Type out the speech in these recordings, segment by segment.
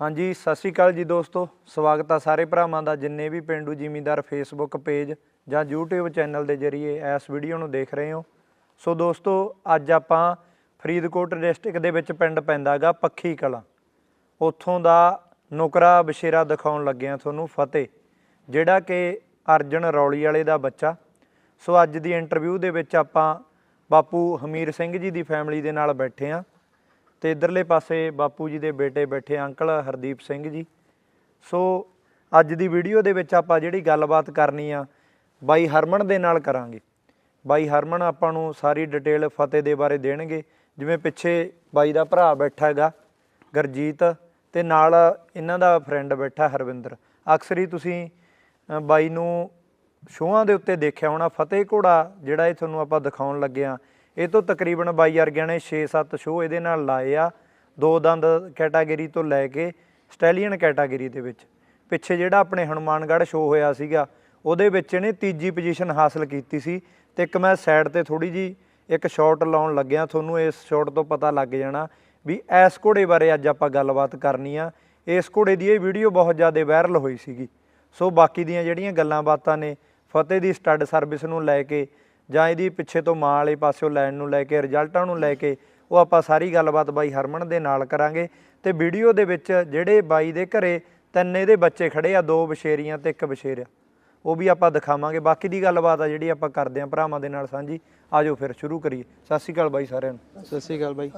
ਹਾਂਜੀ, ਸਤਿ ਸ਼੍ਰੀ ਅਕਾਲ ਜੀ ਦੋਸਤੋ। ਸਵਾਗਤ ਆ ਸਾਰੇ ਭਰਾਵਾਂ ਦਾ, ਜਿੰਨੇ ਵੀ ਪਿੰਡੂ ਜ਼ਿਮੀਂਦਾਰ ਫੇਸਬੁੱਕ ਪੇਜ ਜਾਂ YouTube ਚੈਨਲ ਦੇ ਜ਼ਰੀਏ ਇਸ ਵੀਡੀਓ ਨੂੰ ਦੇਖ ਰਹੇ ਹੋ। ਸੋ ਦੋਸਤੋ, ਅੱਜ ਆਪਾਂ ਫਰੀਦਕੋਟ ਡਿਸਟ੍ਰਿਕਟ ਦੇ ਵਿੱਚ ਪਿੰਡ ਪੈਂਦਾਗਾ ਪੱਖੀ ਕਲਾਂ। ਉੱਥੋਂ ਦਾ ਨੁਕਰਾ ਬਸ਼ੇਰਾ ਦਿਖਾਉਣ ਲੱਗੇ ਆ ਤੁਹਾਨੂੰ ਫਤਿਹ, ਜਿਹੜਾ ਕਿ ਅਰਜਨ ਰੌਲੀ ਵਾਲੇ ਦਾ ਬੱਚਾ। ਸੋ ਅੱਜ ਦੀ ਇੰਟਰਵਿਊ ਦੇ ਵਿੱਚ ਆਪਾਂ ਬਾਪੂ ਹਮੀਰ ਸਿੰਘ ਜੀ ਦੀ ਫੈਮਿਲੀ ਦੇ ਨਾਲ ਬੈਠੇ ਆ। ਤੇ ਇਧਰਲੇ ਪਾਸੇ ਬਾਪੂ ਜੀ ਦੇ ਬੇਟੇ ਬੈਠੇ ਅੰਕਲ ਹਰਦੀਪ ਸਿੰਘ ਜੀ। ਸੋ ਅੱਜ ਦੀ ਵੀਡੀਓ ਦੇ ਵਿੱਚ ਆਪਾਂ ਜਿਹੜੀ ਗੱਲਬਾਤ ਕਰਨੀ ਆ, ਬਾਈ ਹਰਮਨ ਦੇ ਨਾਲ ਕਰਾਂਗੇ। ਬਾਈ ਹਰਮਨ ਆਪਾਂ ਨੂੰ ਸਾਰੀ ਡਿਟੇਲ ਫਤਿਹ ਦੇ ਬਾਰੇ ਦੇਣਗੇ। ਜਿਵੇਂ ਪਿੱਛੇ ਬਾਈ ਦਾ ਭਰਾ ਬੈਠਾ ਹੈਗਾ, ਗਰਜੀਤ, ਤੇ ਨਾਲ ਇਹਨਾਂ ਦਾ ਫਰੈਂਡ ਬੈਠਾ ਹਰਵਿੰਦਰ। ਅਕਸਰ ਹੀ ਤੁਸੀਂ ਬਾਈ ਨੂੰ ਸ਼ੋਆਂ ਦੇ ਉੱਤੇ ਦੇਖਿਆ ਹੋਣਾ, ਫਤਿਹ ਘੋੜਾ ਜਿਹੜਾ ਇਹ ਤੁਹਾਨੂੰ ਆਪਾਂ ਦਿਖਾਉਣ ਲੱਗੇ ਆ। ਇਹ ਤੋਂ ਤਕਰੀਬਨ ਬਾਈ ਵਰਗਿਆਂ ਨੇ 6-7 ਸ਼ੋਅ ਇਹਦੇ ਨਾਲ ਲਾਏ ਆ, ਦੋ ਦੰਦ ਕੈਟਾਗਰੀ ਤੋਂ ਲੈ ਕੇ ਸਟੈਲੀਅਨ ਕੈਟਾਗਰੀ ਦੇ ਵਿੱਚ। ਪਿੱਛੇ ਜਿਹੜਾ ਆਪਣੇ ਹਨੂਮਾਨਗੜ੍ਹ ਸ਼ੋਅ ਹੋਇਆ ਸੀਗਾ, ਉਹਦੇ ਵਿੱਚ ਇਹਨੇ ਤੀਜੀ ਪੋਜੀਸ਼ਨ ਹਾਸਲ ਕੀਤੀ ਸੀ ਤੇ ਇੱਕ ਮੈਂ ਸਾਈਡ ਤੇ ਥੋੜੀ ਜੀ ਇੱਕ ਸ਼ਾਟ ਲਾਉਣ ਲੱਗਿਆ, ਤੁਹਾਨੂੰ ਇਸ ਸ਼ਾਟ ਤੋਂ ਪਤਾ ਲੱਗ ਜਾਣਾ ਵੀ ਇਸ ਘੋੜੇ ਬਾਰੇ ਅੱਜ ਆਪਾਂ ਗੱਲਬਾਤ ਕਰਨੀ ਆ। ਇਸ ਘੋੜੇ ਦੀ ਇਹ ਵੀਡੀਓ ਬਹੁਤ ਜ਼ਿਆਦਾ ਵਾਇਰਲ ਹੋਈ ਸੀਗੀ। ਸੋ ਬਾਕੀ ਦੀਆਂ ਜਿਹੜੀਆਂ ਗੱਲਾਂ ਬਾਤਾਂ ਨੇ, ਫਤਿਹ ਦੀ ਸਟੱਡ ਸਰਵਿਸ ਨੂੰ ਲੈ ਕੇ ਜਾਂ ਇਹਦੀ ਪਿੱਛੇ ਤੋਂ ਮਾਂ ਵਾਲੇ ਪਾਸਿਓਂ ਲੈਣ ਨੂੰ ਲੈ ਕੇ ਰਿਜ਼ਲਟਾਂ ਨੂੰ ਲੈ ਕੇ ਉਹ ਆਪਾਂ ਸਾਰੀ ਗੱਲਬਾਤ ਬਾਈ ਹਰਮਨ ਦੇ ਨਾਲ ਕਰਾਂਗੇ। ਤੇ ਵੀਡੀਓ ਦੇ ਵਿੱਚ ਜਿਹੜੇ ਬਾਈ ਦੇ ਘਰੇ ਤਿੰਨ ਇਹਦੇ ਬੱਚੇ ਖੜੇ ਆ ਦੋ ਬਸ਼ੇਰੀਆਂ ਤੇ ਇੱਕ ਬਸ਼ੇਰਿਆ। ਉਹ ਵੀ ਆਪਾਂ ਦਿਖਾਵਾਂਗੇ। ਬਾਕੀ ਦੀ ਗੱਲਬਾਤ ਆ ਜਿਹੜੀ ਆਪਾਂ ਕਰਦੇ ਆਂ ਭਰਾਵਾਂ ਦੇ ਨਾਲ ਸਾਂਝੀ। ਆਜੋ ਫਿਰ ਸ਼ੁਰੂ ਕਰੀਏ। ਸਤਿ ਸ਼੍ਰੀ ਅਕਾਲ ਬਾਈ ਸਾਰਿਆਂ ਨੂੰ। ਸਤਿ ਸ਼੍ਰੀ ਅਕਾਲ ਬਾਈ।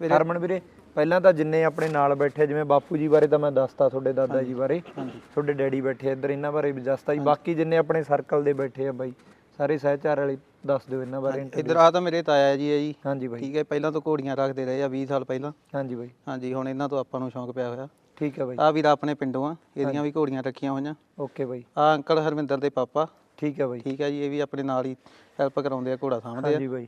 ਹਰਮਨ ਵੀਰੇ ਪਹਿਲਾਂ ਤਾਂ ਜਿੰਨੇ ਆਪਣੇ ਨਾਲ ਬੈਠੇ ਜਿਵੇਂ ਬਾਪੂ ਜੀ ਬਾਰੇ ਤਾਂ ਮੈਂ ਦੱਸਤਾ ਤੁਹਾਡੇ ਦਾਦਾ ਜੀ ਬਾਰੇ। ਤੁਹਾਡੇ ਡੈਡੀ ਬੈਠੇ ਇੱਧਰ ਇਹਨਾਂ ਬਾਰੇ ਵੀ ਦੱਸਤਾ ਜੀ। ਬਾਕੀ ਜਿੰਨੇ ਆਪਣੇ ਸਰਕਲ ਦੇ ਬੈਠੇ ਆ ਬਾਈ ਸਾਰੇ ਸਹਿਚਾਰ ਵਾਲੇ ਦੱਸ ਦਿਓ ਇਹਨਾਂ ਬਾਰੇ ਇੱਧਰ ਆ ਤਾਂ ਮੇਰੇ ਤਾਇਆ ਜੀ ਹੈ ਜੀ। ਹਾਂਜੀ ਬਾਈ। ਠੀਕ ਹੈ ਪਹਿਲਾਂ ਤੋਂ ਘੋੜੀਆਂ ਰੱਖਦੇ ਰਹੇ ਆ 20 ਸਾਲ ਪਹਿਲਾਂ। ਹਾਂਜੀ ਬਾਈ। ਹਾਂਜੀ ਹੁਣ ਇਹਨਾਂ ਤੋਂ ਆਪਾਂ ਨੂੰ ਸ਼ੌਂਕ ਪਿਆ ਹੋਇਆ। ਠੀਕ ਹੈ ਬਾਈ। ਆ ਵੀਰ ਆਪਣੇ ਪਿੰਡੋਂ ਆ ਇਹਦੀਆਂ ਵੀ ਘੋੜੀਆਂ ਰੱਖੀਆਂ ਹੋਈਆਂ। Okay bye. ਆ ਅੰਕਲ ਹਰਮਿੰਦਰ ਦੇ ਪਾਪਾ। ਠੀਕ ਹੈ ਬਾਈ। ਠੀਕ ਹੈ ਜੀ ਇਹ ਵੀ ਆਪਣੇ ਨਾਲ ਹੀ ਹੈਲਪ ਕਰਾਉਂਦੇ ਆ ਘੋੜਾ ਸਾਂਭਦੇ ਆ। ਹਾਂਜੀ ਬਾਈ।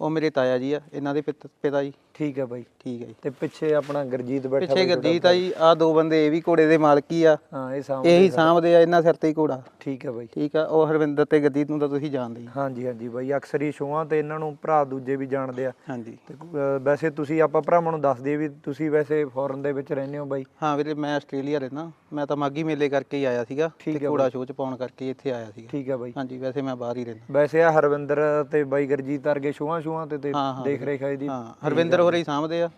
ਉਹ ਮੇਰੇ ਤਾਇਆ ਜੀ ਆ ਇਹਨਾਂ ਦੇ ਪਿਤ- ਪਿਤਾ ਜੀ। ਠੀਕ ਹੈ ਬਾਈ। ਠੀਕ ਹੈ ਜੀ। ਤੇ ਪਿੱਛੇ ਆਪਣਾ ਗਰਜੀਤ ਬੈਠਾ ਪਿੱਛੇ ਬਾਈ ਗੁਰਜੀਤ ਆ ਜੀ ਆ ਦੋ ਬੰਦੇ ਇਹ ਵੀ ਘੋੜੇ ਦੇ ਮਾਲਕੀ ਆ। ਹਾਂ ਇਹ ਸਾਹਮ ਇਹੀ ਸਾਂਭਦੇ ਆ ਇਹਨਾਂ ਸਿਰ ਤੇ ਹੀ ਘੋੜਾ। ਠੀਕ ਹੈ ਬਾਈ। ਠੀਕ ਆ ਉਹ ਹਰਵਿੰਦਰ ਤੇ ਗੁਰਜੀਤ ਨੂੰ ਤਾਂ ਤੁਸੀਂ ਜਾਣਦੇ ਹੀ। ਹਾਂਜੀ ਹਾਂਜੀ ਬਾਈ ਅਕਸਰ ਹੀ ਸ਼ੋਆਂ ਤੇ ਇਹਨਾਂ ਨੂੰ ਭਰਾ ਦੂਜੇ ਵੀ ਜਾਣਦੇ ਆ। ਹਾਂਜੀ। ਤੇ ਅਹ, ਵੈਸੇ ਤੁਸੀਂ ਆਪਾਂ ਭਰਾਵਾਂ ਨੂੰ ਦੱਸ ਦਈਏ ਵੀ ਤੁਸੀਂ ਵੈਸੇ ਫੋਰਨ ਦੇ ਵਿੱਚ ਰਹਿੰਦੇ ਹੋ ਬਾਈ। ਹਾਂ ਵੀਰੇ ਮੈਂ ਆਸਟ੍ਰੇਲੀਆ ਰਹਿਣਾ ਮੈਂ ਤਾਂ ਮਾਗੀ ਮੇਲੇ ਕਰਕੇ ਹੀ ਆਇਆ ਸੀਗਾ ਠੀਕ ਤੇ ਹੈ ਘੋੜਾ ਸ਼ੋਅ ਚ ਪਾਉਣ ਕਰਕੇ ਹੀ ਇੱਥੇ ਆਇਆ ਸੀਗਾ। ਠੀਕ ਹੈ ਬਾਈ। ਹਾਂਜੀ ਵੈਸੇ ਮੈਂ ਬਾਹਰ ਹੀ ਰਹਿਣਾ ਵੈਸੇ ਆ ਹਰਵਿੰਦਰ ਤੇ ਬਾਈ ਗਰਜੀਤ ਵਰਗੇ ਸ਼ੋਆਂ ਸ਼ੋਆਂ ਤੇ ਹਾਂ, ਹਾਂ ਦੇਖ ਰੇਖ ਇਹਦੀ। ਹਾਂ ਹਰਵਿੰਦਰ ਹੋਰੇ ਹੀ ਸਾਂਭਦੇ ਆ।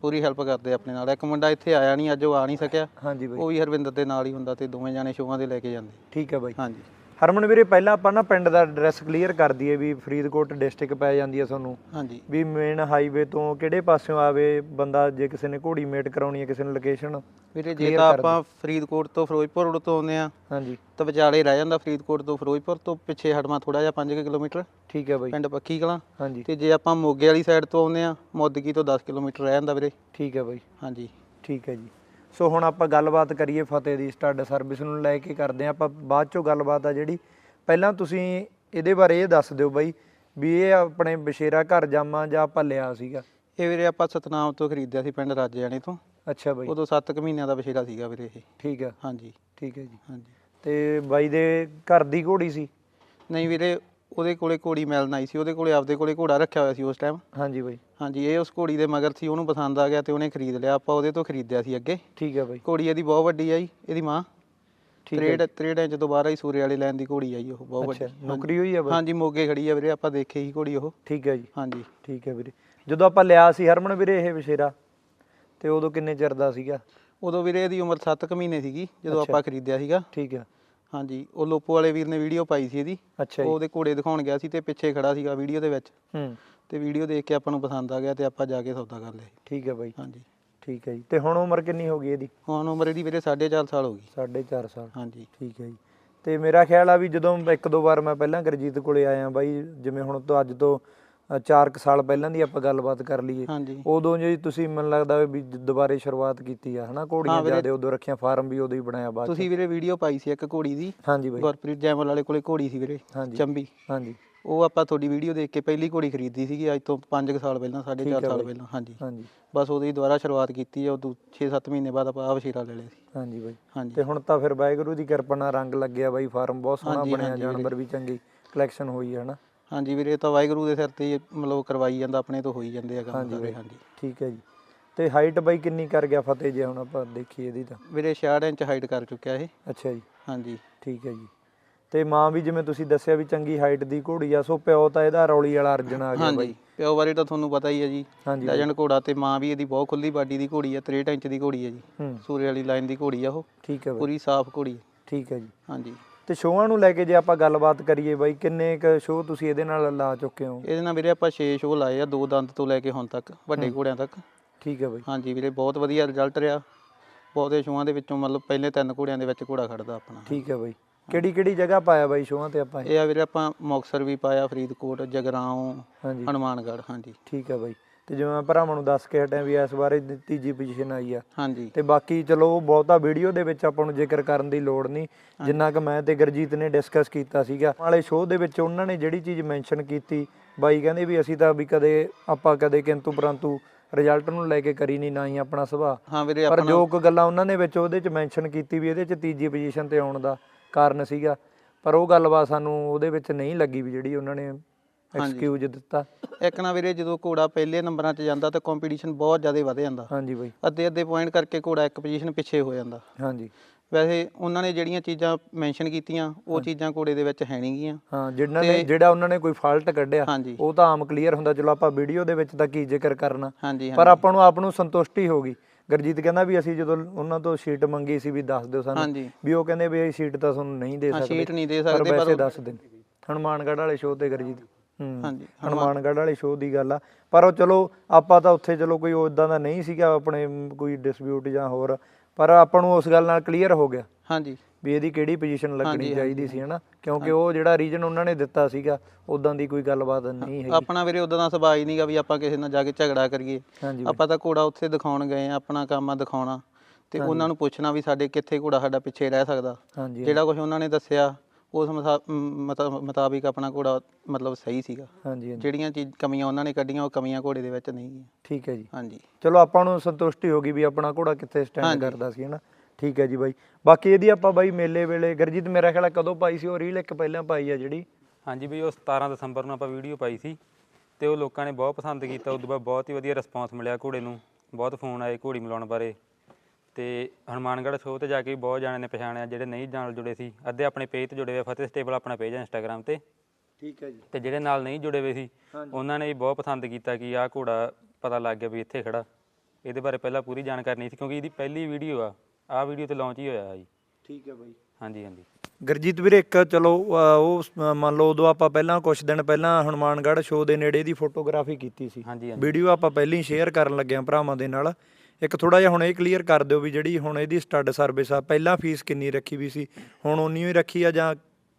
ਪੂਰੀ ਹੈਲਪ ਕਰਦੇ ਆ ਆਪਣੇ ਨਾਲ। ਇੱਕ ਮੁੰਡਾ ਇੱਥੇ ਆਇਆ ਨਹੀਂ ਅੱਜ ਉਹ ਆ ਨਹੀਂ ਸਕਿਆ। ਹਾਂਜੀ ਬਾਈ। ਉਹ ਵੀ ਹਰਵਿੰਦਰ ਦੇ ਨਾਲ ਹੀ ਹੁੰਦਾ ਤੇ ਦੋਵੇਂ ਜਾਣੇ ਸ਼ੋਆਂ ਦੇ ਲੈ ਕੇ ਜਾਂਦੇ। ਠੀਕ ਹੈ ਬਾਈ। ਹਾਂਜੀ। ਹਰਮਨ ਵੀਰੇ ਪਹਿਲਾਂ ਆਪਾਂ ਨਾ ਪਿੰਡ ਦਾ ਐਡਰੈਸ ਕਲੀਅਰ ਕਰ ਦਈਏ ਵੀ ਫਰੀਦਕੋਟ ਡਿਸਟ੍ਰਿਕਟ ਪੈ ਜਾਂਦੀ ਹੈ ਤੁਹਾਨੂੰ। ਹਾਂਜੀ। ਵੀ ਮੇਨ ਹਾਈਵੇ ਤੋਂ ਕਿਹੜੇ ਪਾਸਿਓਂ ਆਵੇ ਬੰਦਾ ਜੇ ਕਿਸੇ ਨੇ ਘੋੜੀ ਮੇਟ ਕਰਾਉਣੀ ਹੈ ਕਿਸੇ ਨੇ ਲੋਕੇਸ਼ਨ ਵੀਰੇ ਜੇ ਤਾਂ ਆਪਾਂ ਫਰੀਦਕੋਟ ਤੋਂ ਫਿਰੋਜ਼ਪੁਰ ਰੋਡ ਤੋਂ ਆਉਂਦੇ ਆ ਹਾਂਜੀ। ਤਾਂ ਵਿਚਾਲੇ ਰਹਿ ਜਾਂਦਾ ਫਰੀਦਕੋਟ ਤੋਂ ਫਿਰੋਜ਼ਪੁਰ ਤੋਂ ਪਿੱਛੇ ਹਟਵਾ ਥੋੜਾ ਜਿਹਾ 5 ਕਿਲੋਮੀਟਰ। ਠੀਕ ਹੈ ਬਾਈ। ਪਿੰਡ ਪੱਕੀ ਕਲਾਂ। ਹਾਂਜੀ। ਤੇ ਜੇ ਆਪਾਂ ਮੋਗੇ ਵਾਲੀ ਸਾਈਡ ਤੋਂ ਆਉਂਦੇ ਆ ਮੋਦਗੀ ਤੋਂ 10 ਕਿਲੋਮੀਟਰ ਰਹਿ ਜਾਂਦਾ ਵੀਰੇ। ਠੀਕ ਹੈ ਬਾਈ। ਹਾਂਜੀ। ਠੀਕ ਹੈ ਜੀ। ਸੋ ਹੁਣ ਆਪਾਂ ਗੱਲਬਾਤ ਕਰੀਏ ਫਤਿਹ ਦੀ ਸਟੱਡ ਸਰਵਿਸ ਨੂੰ ਲੈ ਕੇ ਕਰਦੇ ਹਾਂ। ਆਪਾਂ ਬਾਅਦ ਚੋਂ ਗੱਲਬਾਤ ਆ ਜਿਹੜੀ ਪਹਿਲਾਂ ਤੁਸੀਂ ਇਹਦੇ ਬਾਰੇ ਇਹ ਦੱਸ ਦਿਓ ਬਾਈ ਵੀ ਇਹ ਆਪਣੇ ਬਸ਼ੇਰਾ ਘਰ ਜਾਮਾ ਜਾਂ ਆਪਾਂ ਲਿਆ ਸੀਗਾ? ਇਹ ਵੀਰੇ ਆਪਾਂ ਸਤਨਾਮ ਤੋਂ ਖਰੀਦਿਆ ਸੀ ਪਿੰਡ ਰਾਜੇਆਣੇ ਤੋਂ। ਅੱਛਾ ਬਾਈ। ਉਦੋਂ 7 ਕੁ ਮਹੀਨਿਆਂ ਦਾ ਬਛੇਰਾ ਸੀਗਾ ਵੀਰੇ ਇਹ। ਠੀਕ ਹੈ ਹਾਂਜੀ। ਠੀਕ ਹੈ ਜੀ। ਹਾਂਜੀ। ਤੇ ਬਾਈ ਦੇ ਘਰ ਦੀ ਘੋੜੀ ਸੀ? ਨਹੀਂ ਵੀਰੇ ਉਹਦੇ ਕੋਲੇ ਘੋੜੀ ਮਿਲਣ ਆਈ ਸੀ ਉਹਦੇ ਕੋਲੇ ਆਪਦੇ ਕੋਲੇ ਘੋੜਾ ਰੱਖਿਆ ਹੋਇਆ ਸੀ ਉਸ ਟਾਈਮ ਹਾਂਜੀ ਬਾਈ। ਹਾਂਜੀ ਇਹ ਉਸ ਘੋੜੀ ਦੇ ਮਗਰ ਸੀ ਉਹਨੂੰ ਪਸੰਦ ਆ ਗਿਆ ਤੇ ਉਹਨੇ ਖਰੀਦ ਲਿਆ ਆਪਾਂ ਉਹਦੇ ਤੋਂ ਖਰੀਦਿਆ ਸੀ ਅੱਗੇ। ਠੀਕ ਹੈ ਬਾਈ। ਘੋੜੀ ਇਹਦੀ ਬਹੁਤ ਵੱਡੀ ਆ ਜੀ ਇਹਦੀ ਮਾਂ। ਠੀਕ ਹੈ 63 63 ਇੰਚ ਤੋਂ ਬਾਹਰ ਹੀ ਸੂਰੇ ਵਾਲੀ ਲਾਈਨ ਦੀ ਘੋੜੀ ਆ ਜੀ ਉਹ ਬਹੁਤ ਵੱਡੀ। ਨੌਕਰੀ ਹੋਈ ਆ ਬਾਈ? ਹਾਂਜੀ ਮੋਗੇ ਖੜੀ ਆ ਵੀਰੇ ਆਪਾਂ ਦੇਖੇ ਸੀ ਘੋੜੀ ਉਹ। ਠੀਕ ਹੈ ਜੀ। ਹਾਂਜੀ। ਠੀਕ ਹੈ ਵੀਰੇ। ਜਦੋਂ ਆਪਾਂ ਲਿਆ ਸੀ ਹਰਮਨ ਵੀਰੇ ਇਹ ਬਸ਼ੇਰਾ ਤੇ ਉਦੋਂ ਕਿੰਨੇ ਚਿਰ ਦਾ ਸੀਗਾ? ਉਦੋਂ ਵੀਰੇ ਇਹਦੀ ਉਮਰ 7 ਕੁ ਮਹੀਨੇ ਸੀਗੀ ਜਦੋਂ। ਆਪਾਂ ਖਰੀਦਿਆ ਸੀਗਾ। ਠੀਕ ਹੈ ਹਾਂਜੀ ਉਹ ਲੋਪੋ ਵਾਲੇ ਵੀਰ ਨੇ ਵੀਡੀਓ ਪਾਈ ਸੀ ਇਹਦੀ। ਅੱਛਾ ਉਹ ਜੀ ਉਹਦੇ ਘੋੜੇ ਦਿਖਾਉਣ ਗਿਆ ਸੀ ਤੇ ਪਿੱਛੇ ਖੜਾ ਸੀਗਾ ਵੀਡੀਓ ਦੇ ਵਿੱਚ। ਹੂੰ। ਤੇ ਵੀਡੀਓ ਦੇਖ ਕੇ ਆਪਾਂ ਨੂੰ ਪਸੰਦ ਆ ਗਿਆ ਤੇ ਆਪਾਂ ਜਾ ਕੇ ਸੌਦਾ ਕਰ ਲਿਆ ਠੀਕ ਹੈ ਬਾਈ। ਹਾਂਜੀ। ਠੀਕ ਹੈ ਜੀ। ਤੇ ਹੁਣ ਉਮਰ ਕਿੰਨੀ ਹੋ ਗਈ ਇਹਦੀ? ਹੁਣ ਉਮਰ ਇਹਦੀ ਵੀਰੇ 4.5 ਸਾਲ ਹੋ ਗਈ। 4.5 ਸਾਲ। ਹਾਂਜੀ। ਠੀਕ ਹੈ ਜੀ। ਤੇ ਮੇਰਾ ਖਿਆਲ ਆ ਵੀ ਜਦੋਂ ਇੱਕ ਦੋ ਵਾਰ ਮੈਂ ਪਹਿਲਾਂ ਗੁਰਜੀਤ ਕੋਲੇ ਆਇਆ ਬਾਈ ਜਿਵੇਂ ਹੁਣ ਤੋਂ ਅੱਜ ਤੋਂ 4 ਸਾਲ ਪਹਿਲਾਂ ਦੀ ਆਪਾਂ ਗੱਲਬਾਤ ਕਰ ਲਈਏ। ਹਾਂਜੀ। ਉਦੋਂ ਜੀ ਤੁਸੀਂ ਮੈਨੂੰ ਲੱਗਦਾ ਵੀ ਦੁਬਾਰੇ ਸ਼ੁਰੂਆਤ ਕੀਤੀ ਆ ਹਨਾ? ਘੋੜੀਆਂ। ਜਿਆਦੇ ਉਦੋਂ ਰੱਖੀਆਂ ਫਾਰਮ ਵੀ ਉਦੋਂ ਹੀ ਬਣਾਇਆ ਬਾਅਦ। ਤੁਸੀਂ ਵੀਰੇ ਵੀਡੀਓ ਪਾਈ ਸੀ ਇੱਕ ਘੋੜੀ ਦੀ। ਹਾਂਜੀ ਬਾਈ। ਗੁਰਪ੍ਰੀਤ ਜੈਮਲ ਵਾਲੇ ਕੋਲੇ ਘੋੜੀ ਸੀ ਵੀਰੇ ਚੰਬੀ। ਹਾਂਜੀ। ਉਹ ਆਪਾਂ ਤੁਹਾਡੀ ਵੀਡੀਓ ਦੇਖ ਕੇ ਪਹਿਲੀ ਘੋੜੀ ਖਰੀਦੀ ਸੀਗੀ ਅੱਜ ਤੋਂ 5 ਸਾਲ ਪਹਿਲਾਂ 4.5 ਠੀਕ ਆ ਸਾਲ। ਪਹਿਲਾਂ ਹਾਂਜੀ। ਹਾਂਜੀ। ਬਸ ਉਹਦੀ ਦੁਬਾਰਾ ਸ਼ੁਰੂਆਤ ਕੀਤੀ ਆ ਉਦੋਂ 6-7 ਮਹੀਨੇ ਬਾਅਦ ਆਪਾਂ ਆਹ ਵਸ਼ੀਰਾ ਲੈ ਲਿਆ ਸੀ। ਹਾਂਜੀ ਬਾਈ। ਹਾਂਜੀ। ਤੇ ਹੁਣ ਤਾਂ ਫਿਰ ਵਾਹਿਗੁਰੂ ਦੀ ਕਿਰਪਾ ਨਾਲ ਰੰਗ ਲੱਗਿਆ ਬਾਈ ਫਾਰਮ ਬਹੁਤ ਸੋਹਣਾ ਬਣਿਆ ਜਾਨਵਰ ਵੀ ਚੰਗੀ ਕਲੈਕਸ਼ਨ ਹੋਈ ਹੈ ਹਨਾ? ਹਾਂਜੀ ਵੀਰੇ ਇਹ ਤਾਂ ਵਾਹਿਗੁਰੂ ਦੇ ਸਿਰ ਤੇ ਹੀ ਮਤਲਬ ਕਰਵਾਈ ਜਾਂਦਾ ਆਪਣੇ ਤੋਂ ਹੋਈ ਜਾਂਦੇ ਆ ਕੰਮ ਹਾਂਜੀ ਸਾਰੇ ਬਾਈ। ਹਾਂਜੀ। ਠੀਕ ਹੈ ਜੀ। ਤੇ ਹਾਈਟ ਬਾਈ ਕਿੰਨੀ ਕਰ ਗਿਆ ਫਤਿਹ ਜੇ ਹੁਣ ਆਪਾਂ ਦੇਖੀਏ ਇਹਦੀ ਤਾਂ? ਵੀਰੇ 66 ਇੰਚ ਹਾਈਟ ਕਰ ਚੁੱਕਿਆ ਇਹ। ਅੱਛਾ ਜੀ। ਹਾਂਜੀ। ਠੀਕ ਹੈ ਜੀ। ਤੇ ਮਾਂ ਵੀ ਜਿਵੇਂ ਤੁਸੀਂ ਦੱਸਿਆ ਵੀ ਚੰਗੀ ਹਾਈਟ ਦੀ ਘੋੜੀ ਆ ਸੋ ਪਿਓ ਤਾਂ ਇਹਦਾ ਰੌਲੀ ਵਾਲਾ ਅਰਜਨ ਆ ਗਿਆ ਹਾਂਜੀ। ਬਾਈ। ਪਿਓ ਬਾਰੇ ਤਾਂ ਤੁਹਾਨੂੰ ਪਤਾ ਹੀ ਹੈ ਜੀ। ਹਾਂਜੀ ਲੈਜੈਂਡ ਘੋੜਾ ਤੇ ਮਾਂ ਵੀ ਇਹਦੀ ਬਹੁਤ ਖੁੱਲੀ ਬਾਡੀ ਦੀ ਘੋੜੀ ਆ 63 ਇੰਚ ਦੀ ਘੋੜੀ ਹੈ ਜੀ। ਹੂੰ। ਸੂਰੇ ਵਾਲੀ ਲਾਈਨ ਦੀ ਘੋੜੀ ਆ ਉਹ। ਠੀਕ ਹੈ ਬਾਈ। ਪੂਰੀ ਸਾਫ਼ ਘੋੜੀ। ਠੀਕ ਹੈ ਜੀ। ਹਾਂਜੀ। ਤੇ ਸ਼ੋਆਂ ਨੂੰ ਲੈ ਕੇ ਜੇ ਆਪਾਂ ਗੱਲਬਾਤ ਕਰੀਏ ਬਾਈ ਕਿੰਨੇ ਕ ਸ਼ੋਅ ਤੁਸੀਂ ਇਹਦੇ ਨਾਲ ਲਾ ਚੁੱਕੇ ਹੋ? ਇਹਦੇ ਨਾਲ ਵੀਰੇ ਆਪਾਂ 6 ਸ਼ੋਅ ਲਾਏ ਆ ਦੋ ਦੰਦ ਤੋਂ ਲੈ ਕੇ ਹੁਣ ਤੱਕ ਵੱਡੇ ਘੋੜਿਆਂ ਤੱਕ। ਠੀਕ ਹੈ ਬਾਈ। ਹਾਂਜੀ ਵੀਰੇ ਬਹੁਤ ਵਧੀਆ ਰਿਜ਼ਲਟ ਰਿਹਾ। ਬਹੁਤੇ ਸ਼ੋਆਂ ਦੇ ਵਿੱਚੋਂ ਮਤਲਬ ਪਹਿਲੇ ਤਿੰਨ ਘੋੜਿਆਂ ਦੇ ਵਿੱਚ ਘੋੜਾ ਖੜਦਾ ਆਪਣਾ। ਠੀਕ ਹੈ ਬਾਈ। ਕਿਹੜੀ ਕਿਹੜੀ ਜਗ੍ਹਾ ਪਾਇਆ ਬਾਈ ਸ਼ੋਆਂ ਤੇ ਆਪਾਂ ਇਹ? ਆ ਵੀਰੇ ਆਪਾਂ ਮੁਕਤਸਰ ਵੀ ਪਾਇਆ ਫਰੀਦਕੋਟ ਜਗਰਾਉਂ ਹਨੂਮਾਨਗੜ੍ਹ ਹਾਂਜੀ। ਠੀਕ ਹੈ ਬਾਈ। ਤੇ ਜਿਵੇਂ ਮੈਂ ਭਰਾਵਾਂ ਨੂੰ ਦੱਸ ਕੇ ਹਟਿਆ ਵੀ ਇਸ ਬਾਰੇ ਤੀਜੀ ਪੋਜੀਸ਼ਨ ਆਈ ਆ। ਹਾਂਜੀ। ਤੇ ਬਾਕੀ ਚਲੋ ਬਹੁਤਾ ਵੀਡੀਓ ਦੇ ਵਿੱਚ ਆਪਾਂ ਨੂੰ ਜ਼ਿਕਰ ਕਰਨ ਦੀ ਲੋੜ ਨਹੀਂ। ਜਿੰਨਾ ਕਿ ਮੈਂ ਤੇ ਗੁਰਜੀਤ ਨੇ ਡਿਸਕਸ ਕੀਤਾ ਸੀਗਾ। ਵਾਲੇ ਸ਼ੋਅ ਦੇ ਵਿੱਚ ਉਹਨਾਂ ਨੇ ਜਿਹੜੀ ਚੀਜ਼ ਮੈਂਸ਼ਨ ਕੀਤੀ ਬਾਈ ਕਹਿੰਦੇ ਵੀ ਅਸੀਂ ਤਾਂ ਵੀ ਕਦੇ ਆਪਾਂ ਕਦੇ ਕਿੰਤੂ ਪਰੰਤੂ ਰਿਜ਼ਲਟ ਨੂੰ ਲੈ ਕੇ ਕਰੀ ਨਹੀਂ ਨਾ ਹੀ ਆਪਣਾ ਸੁਭਾਅ। ਹਾਂ ਵੀਰੇ ਪਰ ਜੋ ਕੁ ਗੱਲਾਂ ਉਹਨਾਂ ਨੇ ਵਿੱਚ ਉਹਦੇ ਚ ਮੈਂਸ਼ਨ ਕੀਤੀ ਵੀ ਇਹਦੇ ਚ ਤੀਜੀ ਪੋਜੀਸ਼ਨ ਤੇ ਆਉਣ ਦਾ ਕਾਰਨ ਸੀਗਾ। ਪਰ ਉਹ ਗੱਲਬਾਤ ਸਾਨੂੰ ਉਹਦੇ ਵਿੱਚ ਨਹੀਂ ਲੱਗੀ ਵੀ ਜਿਹੜੀ ਉਹਨਾਂ ਨੇ ਐਕਸਕਿਊਜ਼ ਦਿੱਤਾ। ਇੱਕ ਨਾ ਵੀਰੇ ਜਦੋਂ ਘੋੜਾ ਪਹਿਲੇ ਨੰਬਰਾਂ 'ਚ ਜਾਂਦਾ ਤਾਂ ਕੰਪੀਟੀਸ਼ਨ ਬਹੁਤ ਜ਼ਿਆਦਾ ਵਧ ਜਾਂਦਾ। ਹਾਂਜੀ ਬਾਈ। ਅੱਧੇ ਅੱਧੇ ਪੁਆਇੰਟ ਕਰਕੇ ਘੋੜਾ ਇੱਕ ਪੋਜੀਸ਼ਨ ਪਿੱਛੇ ਹੋ ਜਾਂਦਾ। ਹਾਂਜੀ। ਵੈਸੇ ਉਹਨਾਂ ਨੇ ਜਿਹੜੀਆਂ ਚੀਜ਼ਾਂ ਮੈਂਸ਼ਨ ਕੀਤੀਆਂ ਉਹ ਚੀਜ਼ਾਂ ਘੋੜੇ ਦੇ ਵਿੱਚ ਹੈ ਨਹੀਂ ਗੀਆਂ। ਹਾਂ ਜਿਹਨਾਂ ਨੇ ਜਿਹੜਾ ਉਹਨਾਂ ਨੇ ਕੋਈ ਫਾਲਟ ਕੱਢਿਆ ਉਹ ਤਾਂ ਆਮ ਕਲੀਅਰ ਹੁੰਦਾ ਚਲੋ ਆਪਾਂ ਵੀਡੀਓ ਦੇ ਵਿੱਚ ਤਾਂ ਕੀ ਜ਼ਿਕਰ ਕਰਨਾ। ਪਰ ਆਪਾਂ ਨੂੰ ਆਪ ਨੂੰ ਸੰਤੁਸ਼ਟੀ ਹੋ ਗਈ। ਗੁਰਜੀਤ ਕਹਿੰਦਾ ਵੀ ਅਸੀਂ ਜਦੋਂ ਉਹਨਾਂ ਤੋਂ ਸ਼ੀਟ ਮੰਗੀ ਸੀ ਵੀ ਦੱਸ ਦਿਓ ਸਾਨੂੰ ਵੀ ਉਹ ਕਹਿੰਦੇ ਵੀ ਇਹ ਸ਼ੀਟ ਤਾਂ ਤੁਹਾਨੂੰ ਨਹੀਂ ਦੇ ਸਕਦੇ ਸ਼ੀਟ ਨਹੀਂ ਦੇ ਪਰ ਸਕਦੇ ਵੈਸੇ ਪਰ ਦੱਸ ਦੇਣ ਹਨੂਮਾਨਗੜ੍ਹ ਵਾਲੇ ਸ਼ੋਅ ਤੇ ਗੁਰਜੀਤ। ਹਾਂਜੀ ਹਨੂਮਾਨਗੜ੍ਹ ਵਾਲੇ ਸ਼ੋਅ ਦੀ ਗੱਲ ਆ। ਪਰ ਉਹ ਚਲੋ ਆਪਾਂ ਤਾਂ ਉੱਥੇ ਚਲੋ ਕੋਈ ਉਦਾਂ ਦਾ ਨਹੀਂ ਸੀਗਾ ਆਪਣੇ ਕੋਈ ਡਿਸਪਿਊਟ ਜਾਂ ਹੋਰ। ਪਰ ਆਪਾਂ ਨੂੰ ਉਸ ਗੱਲ ਨਾਲ ਕਲੀਅਰ ਹੋ ਗਿਆ ਹਾਂਜੀ। ਵੀ ਇਹਦੀ ਕਿਹੜੀ ਪੋਜੀਸ਼ਨ ਲੱਗਣੀ ਚਾਹੀਦੀ ਸੀ ਹਨਾ? ਕਿਉਂਕਿ ਉਹ ਜਿਹੜਾ ਰੀਜਨ ਉਹਨਾਂ ਨੇ ਦਿੱਤਾ ਸੀਗਾ ਉਦਾਂ ਦੀ ਕੋਈ ਗੱਲਬਾਤ ਨਹੀਂ ਹੈਗੀ। ਆਪਣਾ ਵੀਰੇ ਉਦਾਂ ਦਾ ਸੁਭਾਅ ਹੀ ਨਹੀਂਗਾ ਵੀ ਆਪਾਂ ਕਿਸੇ ਨਾਲ ਜਾ ਕੇ ਝਗੜਾ ਕਰੀਏ। ਆਪਾਂ ਤਾਂ ਘੋੜਾ ਉੱਥੇ ਦਿਖਾਉਣ ਗਏ ਆ ਆਪਣਾ ਕੰਮ ਆ ਦਿਖਾਉਣਾ। ਤੇ ਉਹਨਾਂ ਨੂੰ ਪੁੱਛਣਾ ਵੀ ਸਾਡੇ ਕਿੱਥੇ ਘੋੜਾ ਸਾਡਾ ਪਿੱਛੇ ਰਹਿ ਸਕਦਾ। ਜਿਹੜਾ ਕੁਝ ਉਹਨਾਂ ਨੇ ਦੱਸਿਆ ਉਸ ਮੁਸਾ- ਮ- ਮਤਾ- ਮੁਤਾਬਿਕ ਆਪਣਾ ਘੋੜਾ ਮਤਲਬ ਸਹੀ ਸੀਗਾ। ਹਾਂਜੀ ਹਾਂਜੀ। ਜਿਹੜੀਆਂ ਚੀਜ਼ ਕਮੀਆਂ ਉਹਨਾਂ ਨੇ ਕੱਢੀਆਂ ਉਹ ਕਮੀਆਂ ਘੋੜੇ ਦੇ ਵਿੱਚ ਨਹੀਂ ਗਈਆਂ। ਠੀਕ ਹੈ ਜੀ। ਹਾਂਜੀ। ਚਲੋ ਆਪਾਂ ਨੂੰ ਸੰਤੁਸ਼ਟੀ ਹੋ ਗਈ ਵੀ ਆਪਣਾ ਘੋੜਾ ਕਿੱਥੇ ਸਟੈਂਡ ਕਰਦਾ ਸੀ ਹਨਾ? ਠੀਕ ਹੈ ਜੀ ਬਾਈ। ਬਾਕੀ ਇਹਦੀ ਆਪਾਂ ਬਾਈ ਮੇਲੇ ਵੇਲੇ ਗੁਰਜੀਤ ਮੇਰਾ ਖਿਆਲ ਆ ਕਦੋਂ ਪਾਈ ਸੀ ਉਹ? ਰੀਲ ਇੱਕ ਪਹਿਲਾਂ ਪਾਈ ਆ ਜਿਹੜੀ। ਹਾਂਜੀ ਬਈ ਉਹ 17 ਦਸੰਬਰ ਨੂੰ ਆਪਾਂ ਵੀਡੀਓ ਪਾਈ ਸੀ। ਤੇ ਉਹ ਲੋਕਾਂ ਨੇ ਬਹੁਤ ਪਸੰਦ ਕੀਤਾ। ਉਸ ਤੋਂ ਬਾਅਦ ਬਹੁਤ ਹੀ ਵਧੀਆ ਰਿਸਪਾਂਸ ਮਿਲਿਆ ਘੋੜੇ ਨੂੰ। ਬਹੁਤ ਫੋਨ ਆਏ ਘੋੜੀ ਮਿਲਾਉਣ ਬਾਰੇ। ਤੇ ਹਨੂਮਾਨਗੜ੍ਹ ਸ਼ੋਅ ਤੇ ਜਾ ਕੇ ਵੀ ਬਹੁਤ ਜਾਣੇ ਨੇ ਪਛਾਣਿਆ ਜਿਹੜੇ ਨਹੀਂ ਨਾਲ ਜੁੜੇ ਸੀ। ਅੱਧੇ ਆਪਣੇ ਪੇਜ ਤੇ ਜੁੜੇ ਹੋਏ ਆ, ਫਤਿਹ ਸਟੇਬਲ ਆਪਣਾ ਪੇਜ ਹੈ ਇੰਸਟਾਗ੍ਰam ਤੇ। ਠੀਕ ਹੈ ਜੀ। ਤੇ ਜਿਹੜੇ ਨਾਲ ਨਹੀਂ ਜੁੜੇ ਹੋਏ ਸੀ ਉਹਨਾਂ ਨੇ ਵੀ ਬਹੁਤ ਪਸੰਦ ਕੀਤਾ ਕਿ ਆਹ ਘੋੜਾ ਪਤਾ ਲੱਗ ਗਿਆ ਵੀ ਇੱਥੇ ਖੜਾ। ਇਹਦੇ ਬਾਰੇ ਪਹਿਲਾਂ ਪੂਰੀ ਜਾਣਕਾਰੀ ਨਹੀਂ ਸੀ ਕਿਉਂਕਿ ਇਹਦੀ ਪਹਿਲੀ ਵੀਡੀਓ ਆ ਆਹ ਵੀਡੀਓ ਤੇ ਲਾਂਚ ਹੀ ਹੋਇਆ ਜੀ। ਠੀਕ ਹੈ ਬਾਈ। ਹਾਂਜੀ ਹਾਂਜੀ। ਗੁਰਜੀਤ ਵੀਰੇ ਇੱਕ ਚਲੋ ਅਹ, ਉਹ ਸ- ਮੰਨ ਲਓ ਉਦੋਂ ਆਪਾਂ ਪਹਿਲਾਂ ਕੁਝ ਦਿਨ ਪਹਿਲਾਂ ਹਨੂਮਾਨਗੜ੍ਹ ਸ਼ੋਅ ਦੇ ਨੇੜੇ ਦੀ ਫੋਟੋਗ੍ਰਾਫੀ ਕੀਤੀ ਸੀ। ਹਾਂਜੀ ਹਾਂਜੀ। ਵੀਡੀਓ ਆਪਾਂ ਪਹਿਲਾਂ ਹੀ ਸ਼ੇਅਰ ਕਰਨ ਲੱਗੇ ਆ ਭਰਾਵਾਂ ਦੇ ਨਾਲ। ਇੱਕ ਥੋੜਾ ਜਿਹਾ ਹੁਣ ਇਹ ਕਲੀਅਰ ਕਰ ਦਿਓ ਵੀ ਜਿਹੜੀ ਹੁਣ ਇਹਦੀ ਸਟੱਡ ਸਰਵਿਸ ਆ ਪਹਿਲਾਂ ਫੀਸ ਕਿੰਨੀ ਰੱਖੀ ਵੀ ਸੀ ਹੁਣ ਉਨੀ ਹੀ ਰੱਖੀ ਆ ਜਾਂ